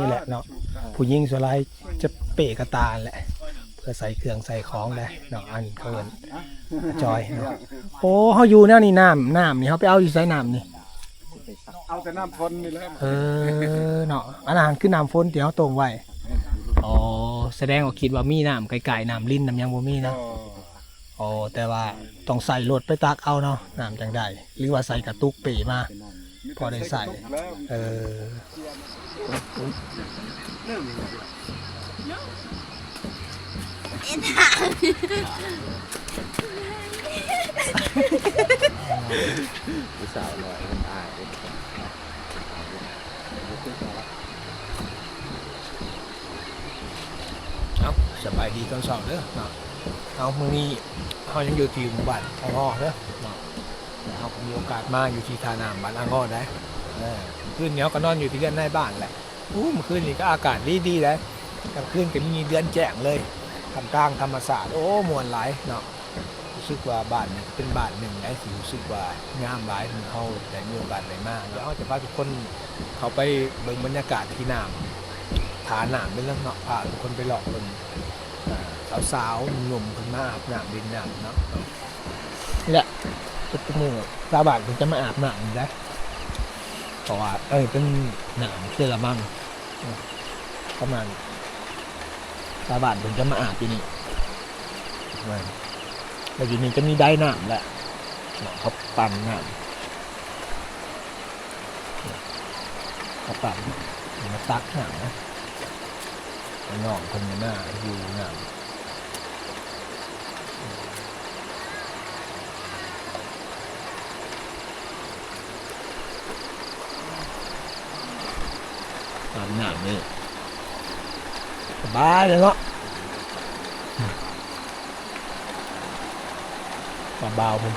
นี่แหละเนาะผู้หญิงส่วนหลายจะเปะกระตาแหละ เพื่อใส่เครื่องใส่ของได้เนาะอันเขาเอิ้นจอยเนาะโอ้เฮาอยู่แนวนี้น้ำน้ำนี่เฮาไปเอาอยู่ไสน้ำนี่เอาแต่น้ำพนนี่แหละเออเนาะอันนั้นคือน้ำฝนที่เฮาตรงไว้อ๋อแสดงว่าคิดว่ามีน้ำไกลๆน้ำลิ้นน้ำหยังบ่มีก็นะอ๋อแต่ว่าต้องใส่รถไปตักเอาเนาะน้ำจังได้หรือว่าใส่กระตุกเปมา พอได้ใส่แล้วเออ ผู้สาวหน่อยมันอายเอาสบายดีตอนสอบเด้อเนาะเอามื้อนี้เฮายังอยู่ที่หมู่บ้านอ่างออเด้อเนาะเฮามีโอกาสมาอยู่ที่ทาน้ำบ้านอ่างออได้ คืนเนี้เราก็นอนอยู่ที่เรือนในบ้านแหละอู้เมื่อคืนนี้ก็อากาศดีๆเลยกลางคืนก็มีเดือนแจ้งเลยทำกลางธรรมศาสตร์โอ้มวนหลายเนาะรู้สึกว่าบ้านนี้เป็นบ้านหนึ่งได้ที่รู้สึกว่างามหลายที่เฮาได้มีโอกาสได้มาแล้วเฮาจะพาทุกคนเขาไปเบิ่งบรรยากาศที่น้ำฐานหนามเป็นเรื่องเนาะพาทุกคนไปหลอกคนสาวสาวๆหนุ่มคนมาอาบน้ำดินน้ำเนาะนี่แหละทุกมือชาวบ้านถึงจะมาอาบน้ำได้ เพราะว่าเอ้ยเป็นหนามเสื้อมั่งประมาณชาบ้านถึงจะมาอาบที่นี่มันแล้วทีนี้จะมีได้หน้ำแหละเนาะเขาปั่นน้ำเขาปั่นมาตักหน้ำนะน้องคนหน้าอยู่งาม ตามหน้านี่สบายเลยเนาะปลาเบาผม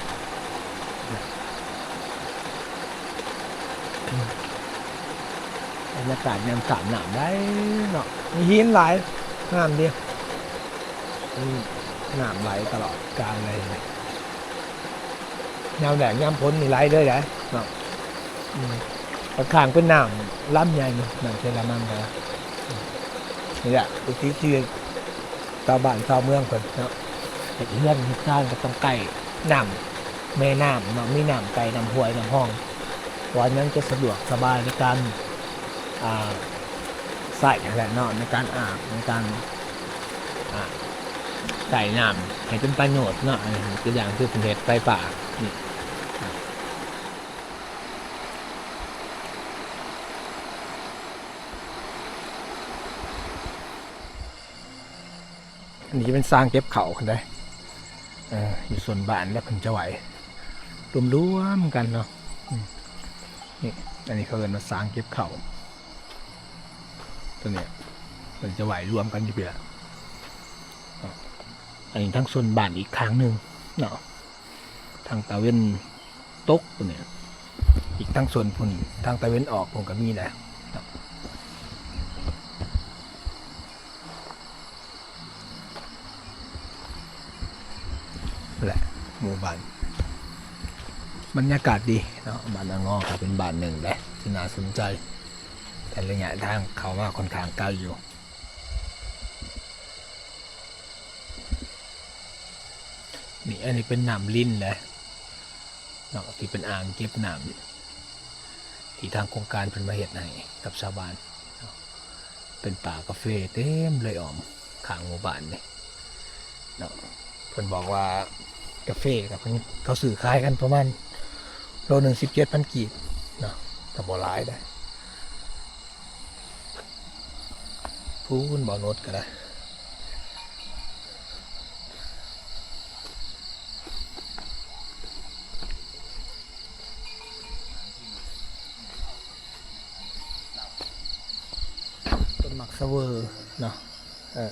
บรรยากาศยามสามหนามได้เนาะมีหินหลายงามดีอืมน้ำไหลตลอดกาลเลยยามแดดยามพ้นมีไหลด้วยนะเนาะ ข้างๆเป็นน้ำล้ำใหญ่นี่น้ำเชลามังนะนี่แหละอุทิศชื่อชาวบ้านชาวเมืองคนเนาะเด็กเรื่องที่สร้างก็ต้องใกล้น้ำแม่น้ำเนาะมีน้ำไก่น้ำห้วยน้ำห้องวันนั้นจะสะดวกสบายในการอ่าใส่แหละเนาะในการอาบในการอ่าใส่น้ำให้เป็นประโยชน์เนาะตัวอย่างคือเป็นเห็ดไฟป่านี่ อันนี้เป็นสร้างเก็บเขาคนได้ออยู่ส่วนบ้านแล้วเพิ่นจะไหวรวมรวมกันเนาะนี่อันนี้เขาเรียกว่าสร้างเก็บเขาตัวเนี้ยมันจะไหวรวมกันอยู่เปล่าอันนี้ทั้งส่วนบ้านอีกครั้งหนึ่งเนาะทางตะเวนตกตัวเนี้ยอีกทั้งส่วนพุ่นทางตะเวนออกผมก็มีแหละเนาะแหละห มู่บ้านบรรยากาศดีเนาะบ้านนางอครับเป็นบ้านหนึ่งเลยที่น่าสนใจ แต่ระยะทางเขาว่าค่อนข้างไกลอยู่นี่อันนี้เป็นน้ำลิ้นเลยเนาะที่เป็นอ่างเก็บน้ำที่ทางโครงการเป็นมาเหตุให้กับชาวบ้านเนาะเป็นป่ากาแฟเต็มเลยออมข้างหมู่บ้านนี่เนาะเพิ่นบอกว่า กาแฟกับเพิ่นเขาสื่อขายกันประมาณโลหนึ่งสิบเจ็ดพันกีบเนาะแต่บ่หลายได้พูนบ่อโนดก็ได้ต้นหมักเสเวอร์เนาะเออ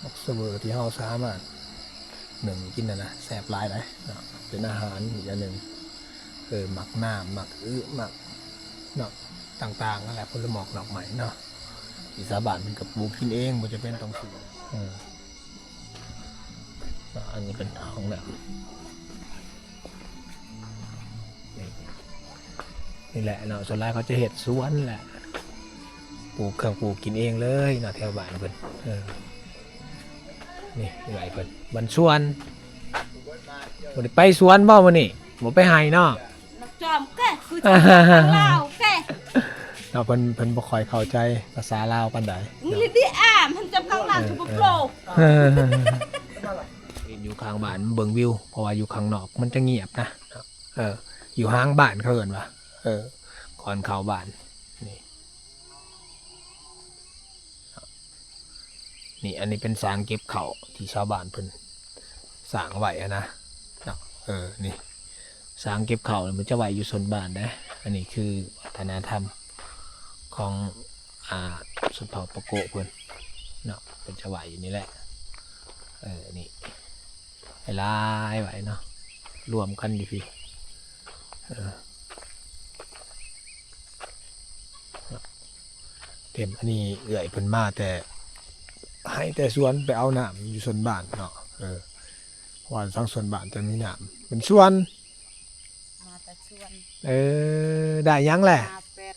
หมักเสเวอร์ที่เฮาสามารถ หนึ่งกินนะนะแสบลายเลยเนาะเป็นอาหารอีกอย่างหนึ่งเออหมักหน้ำหมักอื้อหมักเนาะต่างๆนั่นแหละผลหมอกดอกไม้เนาะอีสาบานเป็นกับปลูกกินเองมันจะเป็นต้องซื้ออันนี้เป็นห้องน้ำนี่นี่แหละเนาะส่วนแรกเขาจะเห็ดสวนแหละปลูกเครื่องปลูกกินเองเลยเนาะแถวบ้านเพิ่นเออ นี่ไหลเพิ่นบันสวนบ่ได้ไปสวนบ่มื้อนี้บ่ไปไห้เนาะนักจอมแกคือจะเป็นลาวแกเนาะเพิ่นเพิ่นบ่ค่อยเข้าใจภาษาลาวปานใดนี่ดิอ่ามันจะพังลาวทุกโลกเอออยู่ข้างบ้านเบิ่งวิวเพราะว่าอยู่ข้างนอกมันจะเงียบนะเอออยู่ห้างบ้านเขาเอิ้นว่าเออก่อนเข้าบ้าน นี่อันนี้เป็นสางเก็บเข่าที่ชาวบ้านเพิ่นสร้างไว้อะนะเออนี่สางเก็บเข่ามันจะไหวอยู่ส่วนบ้านนะ อันนี้คือวัฒนธรรมของอ่าสุนเผาปะโกเพิ่นเนาะเป็นจะไหวอยู่นี่แหละเออนี่ไอ้ลายไหวเนาะรวมกันอยู่พี่เออเต็มอันนี้เอื่อยเพิ่นมาแต่ ให้แต่สวนไปเอาน้ำอยู่สวนบ้านเนาะเออเพราะว่าทั้งสวนบ้านจะมีน้ำเป็นสวน มาแต่ชวนเออ ได้ยังแหละ มาเป็ด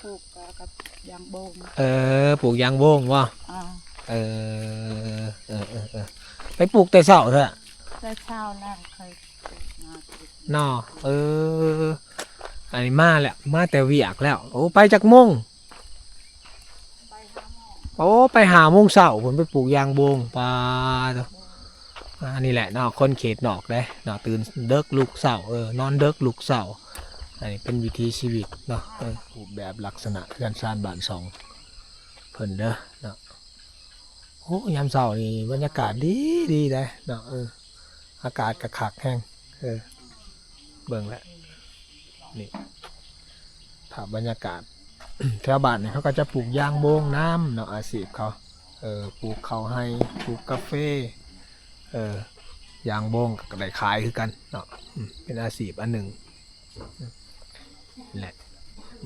ผูกกับยางโบงเออ ปลูกยางโบงวะอ่าเออเออเออเออไปปลูกแต่เสาเถอะได้เช้าแล้วเคยมาปลูกนอเออ อันนี้มาแหละมาแต่เวียกแล้ว โอ้ ไปจากมงไปหาหมอ โอ้ไปหาโมงเสาผมไปปลูกยางโบงปลาอันนี้แหละนาะคนเขตนอกเลยนาะตื่นเด็กลูกเสาเออนอนเด็กลูกเสาอันนี้เป็นวิถีชีวิตเนาะรูปแบบลักษณะเพื่อนชานบ้านสองเพิ่นเด้อเนาะโอ้ยามเสาร์นี่บรรยากาศดีดีเลยเนาะเอออากาศกระคักแห้งเออเบิ่งแล้วนี่ภาพบรรยากาศ แถวบ้านเนี่ยเขาก็จะปลูกยางโบงน้ำเนาะอาชีพเขาเออปลูกเขาวให้ปลูกกาแฟเออยางโบงก็ได้ขายคือกันเนาะอืมเป็นอาชีพอันหนึ่งอืมนี่แหละ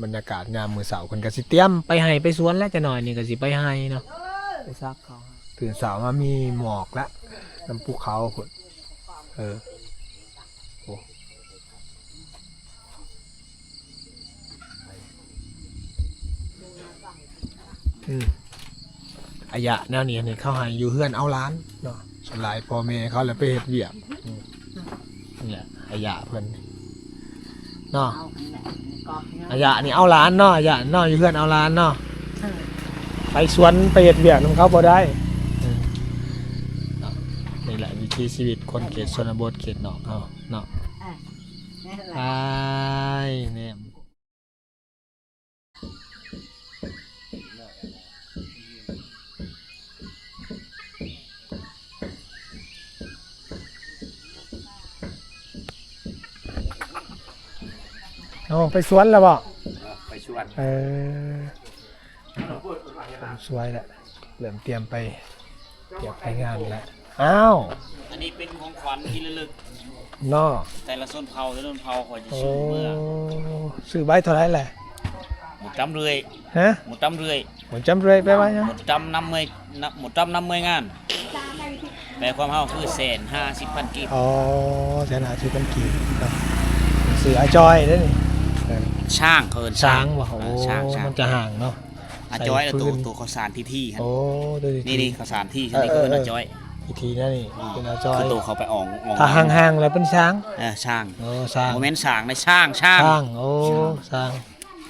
บรรยากาศงามมือเสาร์คนก็สิเตรียมไปให้ไปสวนแล้วจะหน่อยนี่ก็สิไปให้เนาะไปซักเขาตื่นสาวมามีหมอกละน้ำภูเขาคนเออ อืมอายะแนวนี้นี่เขาให้อยู่เฮือนเอาร้านเนาะสลายพ่อแม่เขาแล้วไปเฮ็ดเวียกอืมนี่แหละอายะเพิ่นเนาะเอาอันไหนกอกเนาะอายะนี่เอาร้านเนาะอายะเนาะอยู่เฮือนเอาร้านเนาะไปสวนไปเฮ็ดเวียกนำเขาบ่ได้อืมเนาะนี่แหละวิถีชีวิตคนเขตชนบทเขตนอกเขา ไปสวนแล้วบ่ไปชวนเออสวยแหละเริ่มเตรียมไปเตรียมไปงานแล้วอ้าวอันนี้เป็นของขวัญที่ระลึกนอแต่ละส้นเผาแต่ละส้นเผาคอยจะโอ้ชื่อเมื่อซื้อใบเท่าไหรแหละหมดจำเรื่อยฮะหมดจำเรื่อยผมจำเลยไปว่ายังหมดจำนำเมยนับหมดจำนำเมยงานแปลความเฮาคือแสนห้าสิบพันกีบอ๋อแสนอาชีพเป็นกี่เนาะซื้ออาจอยเด้อนี่เออ ช่างเคินช้างว่ะเอโอ้อช่างช่างมันจะห่างเนาะอาจอยแล้วตัวใส่ฟืนตัวข้าวสารที่ที่ครับโอ้ดูดินี่นี่ข้าวสารที่เออนี่คือเออเอออาจอยอีกทีนะนี่เป็นอาจอยคือตัวเขาไปอ่องอ่องถ้าห่างๆแล้วเป็นช้างเออช่างโอ้ช้างโมเมนต์ช่างในช่างช่างช้างโอ้ช้าง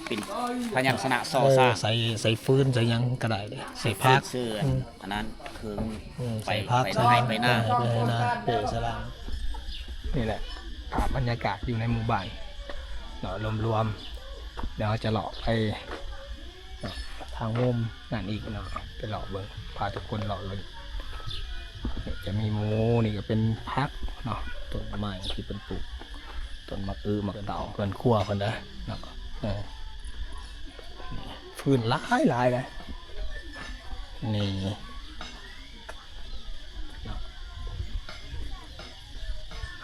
เป็นพยัญชนะซอเออซ่าใส่ใส่ฟืนใส่หยังก็ได้เลยใส่พักเสื้ออืมอันนั้นคืออืมไปใส่พักไปใส่ให้ไปหน้าไปให้หน้าเปรสลามนี่แหละภาพบรรยากาศอยู่ในหมู่บ้าน เนาะรวมๆเดี๋ยวจะหลอกไปทางมุมนั่นอีกเนาะไปหลอกเบิ่งพาทุกคนหลอกเลยจะมีหมูนี่ก็เป็นพักเนาะต้นไม้ที่เป็นปลูกต้นมะอือมะเต่าเพิ่นคั่วเพิ่นนะเนาะฟืนหลายหลายเลยนี่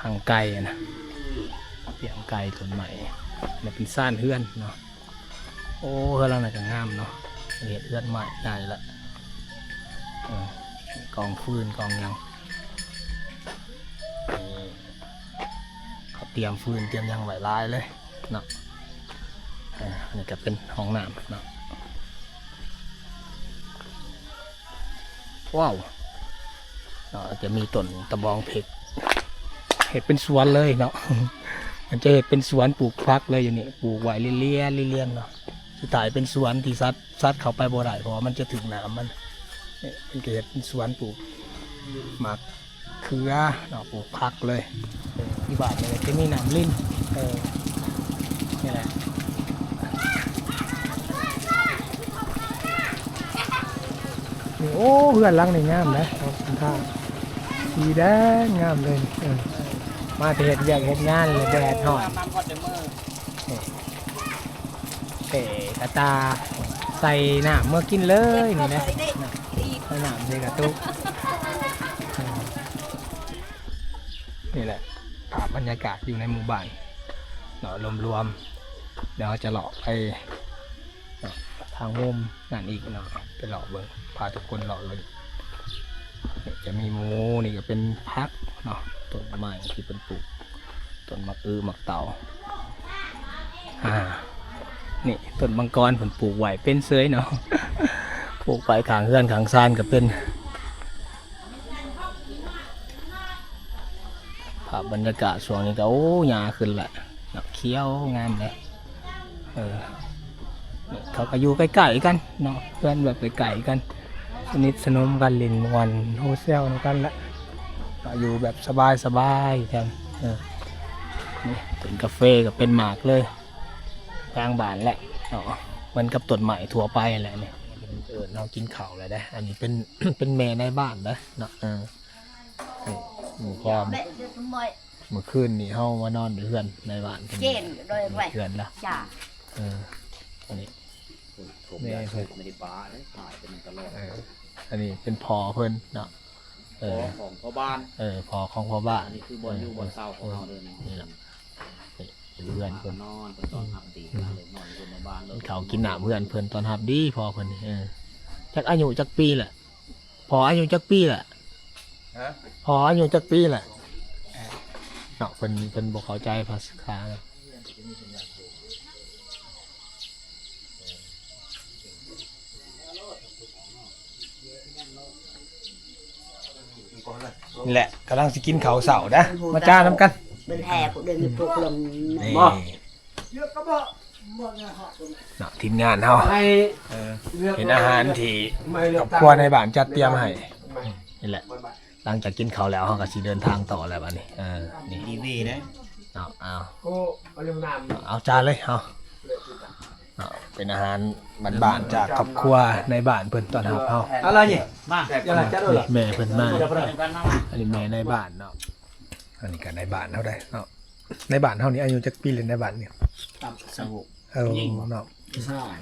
ห่างไก่อะนะเปียงไก่ต้นใหม่ เนี่เป็นซ่านเฮือนเนาะโอ้เฮือนเราน่าจะงามเนาะเห็ดเฮือนใหม่ใหญ่ละกองฟืนกองยังเขาเตรียมฟืนเตรียมยังไหวลายเลยเนาะอันนี้ก็เป็นห้องน้ำเนาะว้าวจะมีต้นตะบองเผ็ดเห็ดเป็นสวนเลยเนาะ มันจะเห็ดเป็นสวนปลูกพักเลยอยู่นี่ปลูกไว้เลี่ยๆเลี่ยๆเนาะสุดท้ายเป็นสวนที่ซัดซัดเข้าไปบ่ได้เพราะมันจะถึงน้ำมันเนี่ยมันก็เห็ดเป็นสวนปลูกหมากเขือเนาะปลูกพักเลยที่บ้านเนี่ยจะมีน้ำลิ้นเออนี่แหละนี่โอ้เพื่อนลังนี่งามนะท่าสีแดงงามเลยเออ มาเห็ดเวียกเห็ดงานเลยแดดหน่อยน้ำพอดเดมเมอร์เตะกระตาใส่หน้ำเมื่อกินเลยนี่นะใส่น้ำใส่กระตุกนี่แหละภาพบรรยากาศอยู่ในหมู่บ้านเนาะรวมๆเดี๋ยวจะหลอกไปทางโฮมนั่นอีกเนาะไปหลอกเบิ่งพาทุกคนหลอกเลยจะมีหมูนี่ก็เป็นพัก เนาะต้นไม้ที่เป็นปลูกต้นมะอือมะเต่าอ่านี่ต้นมังกรผลปลูกไหวเป็นเซยเนาะปลูกไปขางเฮือนขางซานก็เป็นภาพบรรยากาศช่วงนี้ก็โอ้หยาขึ้นแหละดอกเขียวงามเลยเออเขาก็อยู่ใกล้ๆกันเนาะเพื่อนแบบใกล้ๆกัน สนิทสนมกันเลินมวนโฮเซลกันละ ก็อยู่แบบสบายสบายๆกันเออนี่เป็นกาแฟก็เป็นหมากเลยกลางบ้านแหละเนาะเหมันกับต้นใหม่ทั่วไปแหละเนี่ยเออเรากินข้าวแล้วนะอันนี้เป็นเป็นแม่ในบ้านนะเนาะเออนี่หมูความ Mẹ cho tôi mời เมื่อคืนนี่เฮามานอนอยู่เพื่อนในบ้านกัน trên rồi vậy เพื่อนละ chả เอออันนี้ผมแม่ยาเพิ่สูนบไม่ได้บ้าเลยถ่ายเป็นตลอดเอออันนี้เป็นพอเพื่อนเนาะ เออของพ่อบ้านเออพอของพ่อบ้านอันนี้คือบอลอยู่บอลเศร้าของเราเลยนี่แหละนี่เป็นเพื่อนเพื่อนนอนเป็นตอนทำดีกันเลยนอนอยู่ในบ้านเลยเขากินหนามเพื่อนเพื่อนตอนหับดีพอเพื่อนนี่เออจักอายุจักปีแหละพออายุจักปีแหละพออายุจักปีแหละเนาะเพิ่นเพิ่นบอกเข้าใจภาษาเนาะ นี่แหละกำลังสิกินเขาวเสาร์นะมาจ้าน้ำกัน bên hè cũng đừng bị thuộc lầm นี่เนาะทีมงานเฮาเออเห็นอาหารที่ครอบครัวในบ้านจัดเตรียมให้นี่แหละ หลังจากกินข้าวแล้วเฮาก็สิเดินทางต่อแล้วบัดนี้เออนี่ทีวีนะเอาเอาเอาจานเลยเอาเอาเป็นอาหารบ้านๆจากครอบครัวในบ้านเพิ่นตอนรับเฮาอะไรเนี่ยมานี่แม่เพิ่นมาเดี๋ยวกันมาอันนี้แม่ในบ้านเนาะอันนี้ก็ในบ้านเฮาได้เนาะในบ้านเฮานี่อายุจักปีเลยในบ้านเนี่ยตับสงบเออเนาะ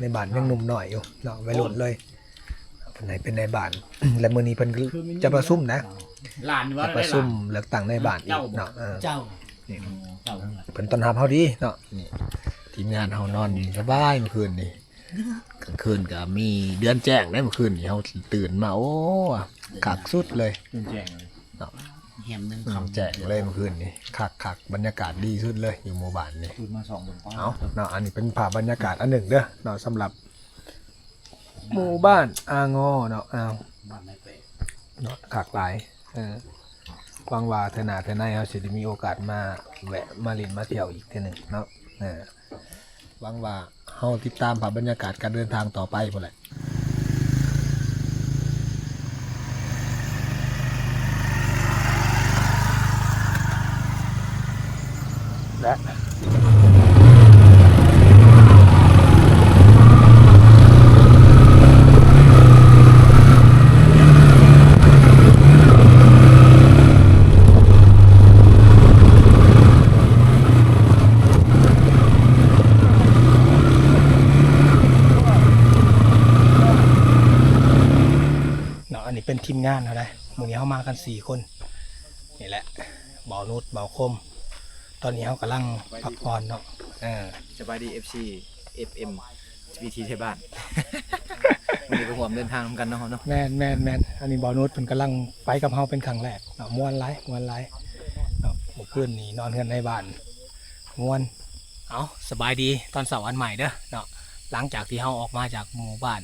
ในบ้านยังหนุ่มหน่อยอยู่เนาะวัยรุ่นเลยเป็นไหนเป็นในบ้าน และมื้อนี้เพิ่นก็จะประชุมนะหลานว่าจะได้ประหชุลามนเลือกตั้งในบ้านอีกเนาะเออเจ้านี่เจ้าเพิ่นต้อนรับเฮาดีเนาะนี่ ทีมงานเฮานอนอยู่สบายเมื่อคืนนี่กลางคืนก็มีเดือนแจ้งได้เมื่อคืนนี่เฮาตื่นมาโอ้คักสุดเลยแจ้งเลยเนาะเหียมหนึงอืมแจ้งเลยเมื่อคืนนี่คักคักบรรยากาศดีสุดเลยอยู่หมู่บ้านนี่คืนมาสองบนป้าเอาเนาะอันนี้เป็นภาพบรรยากาศอันหนึ่งเด้อเนาะสำหรับ หมู่บ้านอางอเนาะเอาบ้านไม่เป๊ะเนาะขากหลายเออหวังว่าเทอหนาเทอในเขาสิได้มีโอกาสมาแวะมาเล่นมาเที่ยวอีกเทีหนึ่งเนาะเออ หวังว่าเฮาติดตามภาพบรรยากาศการเดินทางต่อไปพุ่นแหละและเนาะอันนี้เป็นทีมงานเท่าไหร่มื้อนี้เฮามากัน สี่คน นี่แหละเบานุดเบาคม ตอนนี้เฮากำลังพักผ่อนเนาะเออสบายดี FC FM GPT ไทยบ้านวันนี้ก็ห่วมเดินทางนำกันเนาะเนาะแม่นแม่นแม่นอันนี้บอนุชเพิ่นกำลังไปกับเฮาเป็นครั้งแรกเนาะม่วนหลายม่วนหลายเนาะเมื่อคืนนี้นอนกันในบ้านม่วนเอาสบายดีตอนเสาร์วันใหม่เด้อเนาะหลังจากที่เฮาออกมาจากหมู่บ้าน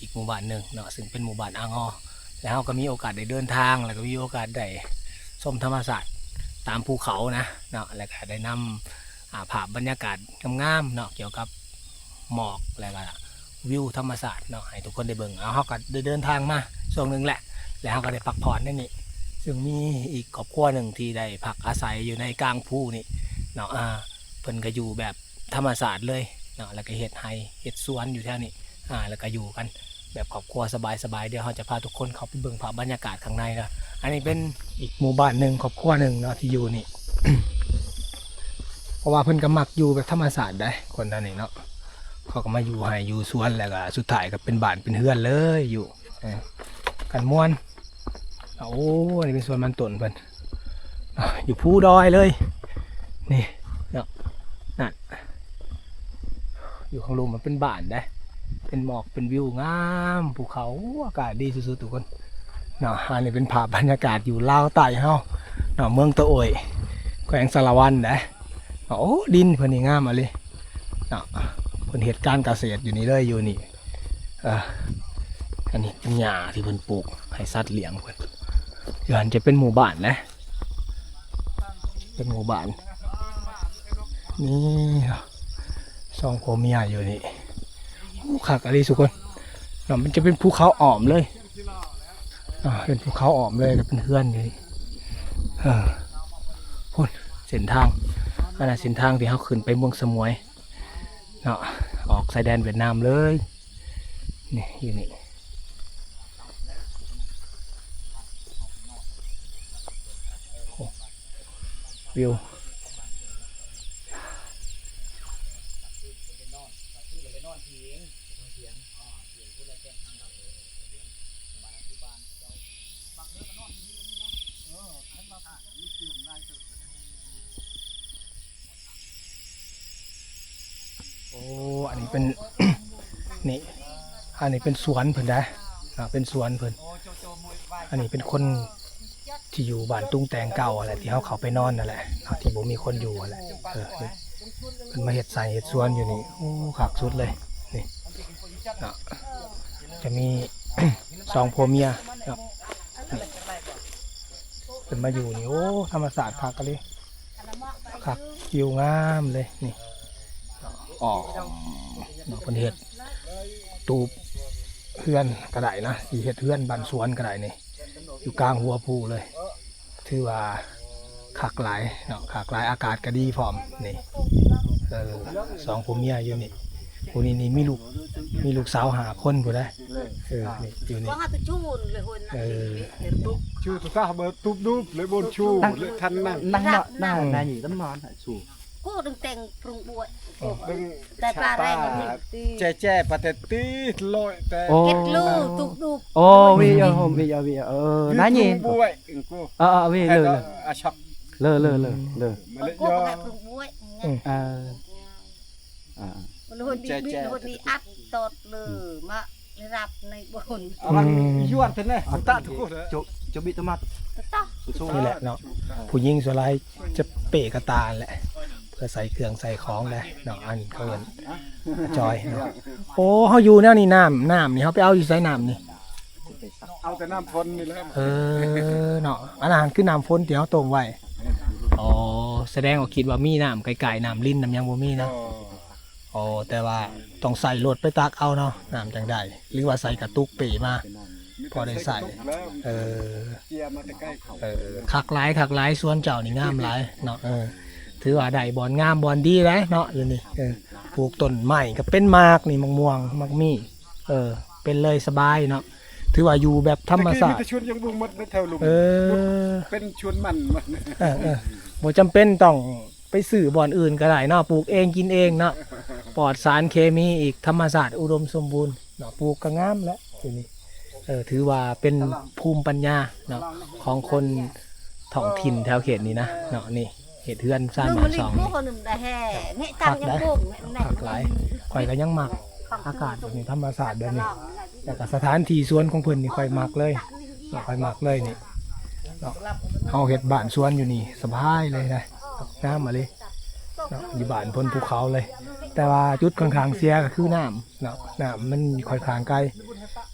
อีกหมู่บ้านหนึ่งเนาะซึ่งเป็นหมู่บ้านอ่างอ แล้วเราก็มีโอกาสได้เดินทางแล้วก็มีโอกาสได้ชมธรรมศาสตร์ตามภูเขานะเนาะแล้วก็ได้นำอ่าภาพบรรยากาศงามๆเนาะเกี่ยวกับหมอกแล้วก็วิวธรรมศาสตร์เนาะให้ทุกคนได้เบิ่งเอาเขาก็ได้เดินทางมาช่วงหนึ่งแหละ แล้วเขาก็ได้พักผ่อนนั่นนี่ซึ่งมีอีกครอบครัวหนึ่งที่ได้พักอาศัยอยู่ในกลางภูนี่เนาะอ่าเพิ่นก็อยู่แบบธรรมศาสตร์เลยเนาะแล้วก็เฮ็ดไร่เฮ็ดสวนอยู่แถวนี้อ่าแล้วก็อยู่กัน แบบครอบครัวสบายๆเดี๋ยวเราจะพาทุกคนเข้าไปเบิ่งภาพบรรยากาศข้างในนะอันนี้เป็นอีกหมู่บ้านหนึ่งครอบครัวหนึ่งเนาะที่อยู่นี่ เพราะว่าเพิ่นก็มักอยู่แบบธรรมศาสตร์ได้คนนั้นนี่เนาะเขาก็มาอยู่ให้อยู่สวนแล้วก็สุดท้ายก็เป็นบ้านเป็นเฮือนเลยอยู่เออกันม่วนโอ้อันนี้เป็นสวนมันต้นเพิ่นอะอยู่ภูดอยเลย นี่เนาะนั่นอยู่ข้างลุมมันเป็นบ้านได้ เป็นหมอกเป็นวิวงามภูเขาอากาศดีสุดๆทุกคนเนาะอันนี้เป็นภาพบรรยากาศอยู่ลาวใต้เฮาเนาะเมืองตะโอยแขวงสารวันนะโอ้ดินเพิ่นนี่งามอะเลยเนาะเพิ่นเฮ็ดการเกษตรอยู่นี่เลยอยู่นี่อ่ออันนี้เป็นหญ้าที่เพิ่นปลูกให้สัตว์เลี้ยงเพิ่นยู่หันจะเป็นหมู่บ้านนะ เป็นหมู่บ้านนี่สองผัวเมียอยู่นี่ ขาอะไรสุกคนเนาะมันจะเป็นภูเขาอ่อมเลยอ่าเป็นภูเขาอ่อมเลยเป็นเฮือนอยู่นี่เออพุ่นเส้นทางอันนั้นเส้นทางที่เขาขึ้นไปเมืองสมวยเนาะออกชายแดนเวียดนามเลยนี่อยู่นี่วิว โอ้อันนี้เป็น นี่ อันนี้เป็นสวนเพิ่นได้อ่าเป็นสวนเพิ่นอันนี้เป็นคนที่อยู่บ้านตุ้งแตงเก่าอะไรที่เขาเขาไปนอนนั่นแหละเนาะที่บ่มีคนอยู่อะไรเออนี่เพิ่นมาเฮ็ดใส่เฮ็ดสวนอยู่นี่โอ้ขากสุดเลยนี่เนาะจะมี สองผัวเมียเนาะนี่เพิ่นมาอยู่นี่โอ้ธรรมศาสตร์คักกันเลยคักวิวงามเลยนี่ ออกเนาะเพิ่นเฮ็ดตูบเฮือนก็ได้นะสีเฮ็ดเฮือนบ้านสวนก็ได้นี่ อยู่กลางหัวภูเลยถือว่าคักหลายเนาะคักหลายอากาศก็ดีพร้อมนี่เออสองผัวเมียอยู่นี่ผู้นี้นี่มีลูกมีลูกสาวหาคนผู้ได้เออนี่อยู่นี่ có hai cái chun เลยคนเออชูตัวซาเบอร์ทุบดูบเลยบนชูเลยทันนั่งนั่งเนาะนั่งนายนี่ต้นมอนหาสู่ cô đừng tiền prung bụi ดึง tại bà đây mà mình แจ้แจ้ปะเตตีลอยแต่โอ้ kết lưu tục đục โอ้วิเออวิเออวิเออนายนี่บุ้ยกูเออเออวิให้เลยเราเลยอาชับเลยเลยเลยเลยมาเลย cô ย่อ có hai prung bụi เอออ่า luôn đi đi luôn đi ắt tọt lử mà rạp này bồn เอามันยวดเถอะเนี่ยตาทุกคนจบจบบิตมัด to สู้นี่แหละเนาะผู้หญิงส่วนไรจะเปะกระตาแหละ เพื่อใส่เครื่องใส่ของแหละเนาะอันเขาเอินจอยเนาะโอ้เขาอยู่แนวนี่น้ำน้ำนี่เขาไปเอาอยู่ใส่น้ำนี่เอาแต่น้ำพนนี่แหละเออเนาะอันนั้นคือน้ำฝนที่เขาตรงไว้อ๋อแสดงว่าคิดว่ามีน้ำไกลๆน้ำลิ้นน้ำยังบ่มีนะอ๋อแต่ว่าต้องใส่รถไปตักเอาเนาะน้ำจังได้หรือว่าใส่กระตุกเปมาพอได้ใส่ เออเจียมาแต่ใกล้เขาเออคักหลายคักหลายสวนเจ้านี่งามหลายเนาะเออ ถือว่าได้บอนงามบอนดีเลยเนาะอยู่นี่เออปลูกต้นไม้ก็เป็นหมากนี่มะม่วงมักมีเออ เป็นเลยสบายเนาะถือว่าอยู่แบบธรรมศาสตแต่ร์ชวนยังบุงมัดในแถวลุมเออเป็นชวนมันมันเออเออบ่จำเป็นต้องไปซื้อบ่อนอื่นก็ได้เนาะปลูกเองกินเองเนาะปลอดสารเคมีอีกธรรมศาสตร์อุดมสมบูรณ์เนาะปลูกก็งามแล้วทีนี้เออถือว่าเป็นภูมิปัญญาเนาะของคนท้องถิ่นแถวเขตนี้นะเนาะนี่ เขตเทือนซ่าน nhưng บ้า mà น đi สอง cô นี่ còn đừng đại hè nghệ tăng Thật đấy. nhang buông này ผักหลายข่อยก็ยังมัก อากาศแบบนี้ธรรมศาสตร์แบบนี้แต่ก็สถานที่สวนของเพิ่นนี่ข่อยมักเลยเนาะข่อยมักเลยนี่เนาะเฮาเฮ็ดบ้านสวนอยู่นี่สบายเลยนะน้ำมาเลยเนาะอยู่บ้านพ้นภูเขาเลย แต่ว่าจุดค่อนข้างเสียก็คือน้ำเนาะน้ำมันค่อนข้างไกล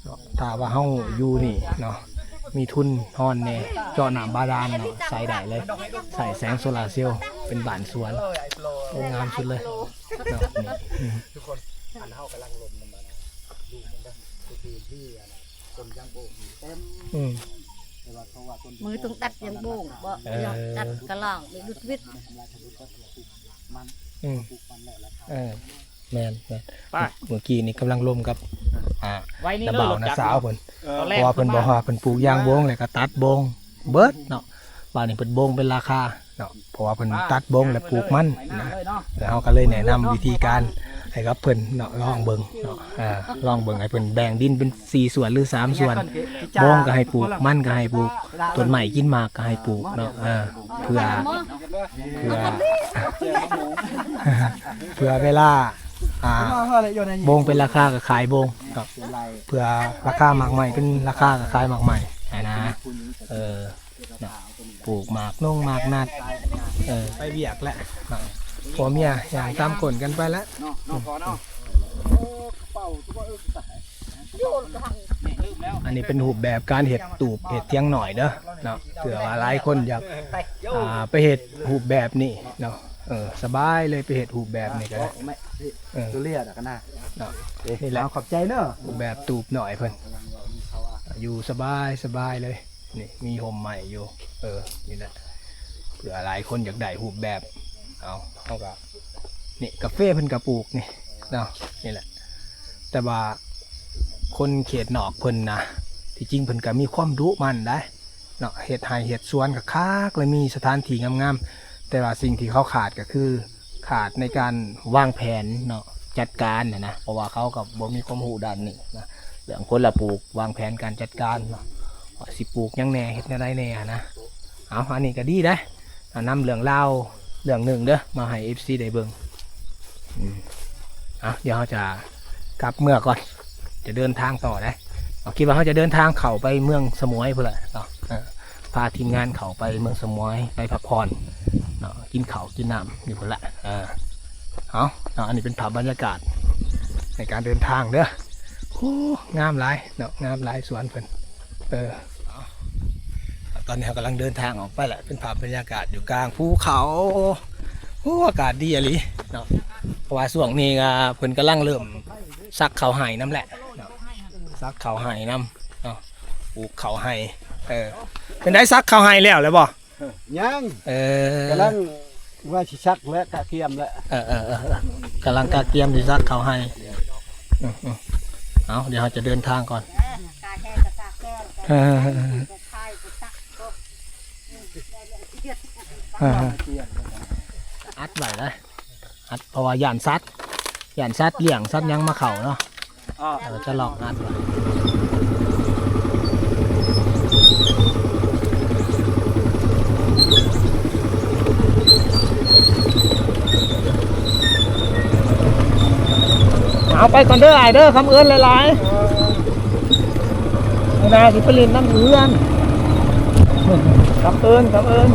เนาะถ้าว่าเฮาอยู่นี่เนาะ มีทุนฮอนแน่เจาะหนามบาดาลเนาะใส่ได้เลย ใส่แสงโซลาร์เซลล์เป็นบ้านสวนโอ้งามสุดเลยเนาะนี่อืมทุกคนอันเฮากำลังลมมันมานะลูกมันนะคือที่อะนะต้นยางโบกนี่เต็มอืมแต่ว่าเขาว่าต้นมือต้องตัดยังโบ่งบ่เออยอมตัดกระหล่องหรือดุดวิทย์อืม ปลูกมันแล้วราคา เออ แมนแมนไปเมื่อกี้นี่กำลังลมกับอ่าไว้นี่น้าเลยบ่าวรถน้าจักรสาวเพิ่นตอนเพแรกราะว่าเพิ่นบอกว่าเพิ่นปลูกยางบงแล้วก็ตัดบงเบิดเนาะบ้านนี้เพิ่นบงเป็นราคาเนาะเพราะว่าเพิ่นตัดบงแล้วปลูกมันนะ แล้วเฮาก็เลยแนะนำวิธีการให้กับเพิ่นเนาะลองเบิ่งเนาะอ่าลองเบิ่งให้เพิ่นแบ่งดินเป็นสี่ส่วนหรือสามส่วนบงก็ให้ปลูกมันก็ให้ปลูกต้นไม้กินหมากก็ให้ปลูกเนาะอ่าเพื่อเพื่อเพื่อเวลา อ่าบงเป็นราคาก็ขายบงเนาะเพื่อราคาหมากใหม่เป็นราคาก็ขายหมากใหม่นะเออเนาะปลูกหมากนงหมากนัดเออไปเบียกแหละเนาะผัวเมียอย่างตามกลกันไปแล้วเนาะเนาะพอเนาะเป่าทุกว่าเออตายอันนี้เป็นรูปแบบการเห็ดตูบเห็ดเทียงหน่อยเด้อเนาะเผื่อว่าหลายคนอยากอ่าไปเห็ดรูปแบบนี้เนาะ เออสบายเลยไปเห็ดรูปแบบนี้ก็ได้เออ ตัวเลียดอะกันนะเนาะนี่แหละเอาขอบใจเนอะรูปแบบตูบหน่อยเพิ่นอยู่สบายสบายเลย นี่มีโฮมใหม่อยู่ เออนี่แหละเผื่อหลายคนอยากได้รูปแบบ เอาเอากับนี่กาแฟเพิ่นกระปลูกนี่เนาะนี่แหละ แต่ว่าคนเขตนอกเพิ่นนะที่จริงเพิ่นก็มีความดุมันได้เนาะเฮ็ดไร่เฮ็ดสวนก็คักเลยมีสถานที่งามๆ แต่ว่าสิ่งที่เขาขาดก็คือขาดในการวางแผนเนาะจัดการนะนะเพราะว่าเขากับบ่มีความรู้ด้านนี้นะเรื่องคนละปลูกวางแผนการจัดการเนาะสิปลูกยังแหน่เฮ็ดแนวใดแหน่นะเอาอันนี้ก็ดีได้นำเรื่องเล่าเรื่องหนึ่งเด้อมาให้ FC ได้เบิ่งอืมเอเดี๋ยวเราจะกลับเมื่อก่อน จะเดินทางต่อได้เอาคิดว่าเขาจะเดินทางเข้าไปเมืองสมุยเพื่อละเนาะ พาทีมงานเขาไปเมืองสมุยไปพักผ่อนเนาะกินเขากินน้ำอยู่เพื่อละเออเอาเนาะอันนี้เป็นภาพบรรยากาศในการเดินทางเด้อโอ้งามหลายเนาะงามหลายสวนเพิ่นเออเอตอนนี้เรากำลังเดินทางออกไปแหละเป็นภาพบรรยากาศอยู่กลางภูเขาโอ้อากาศดีอะลิเนาะเพราะว่าช่วงนี้ก็เพิ่นกำลังเริ่มซักเขาไห้น้ำแหละเนาะซักเขาไห้น้ำเนาะปลูกเขาไห้ เออเป็นได้ซักเขาไห้แล้วแล้วบ่ยังเออกำลังว่าชิชักและกะเทียมและเออเออเออเออกำลังกาเกียมที่ซักเขาไห้อืมอืมเอาเดี๋ยวเราจะเดินทางก่อนกาแค่กะกาแค่เออกะไทยกะตักก็เอออัดไว้เลยอัดเพราะว่าย่านซัดย่านซัดเลี้ยงซัดหยังมาเข่าเนาะเราจะลอกอัดไว้ เอาไปก่อนเด้อไอเด้อคำเอื้อนหลายๆนาสิปลินน้ำเอื้อนคำเอื้อนคำเอื้อน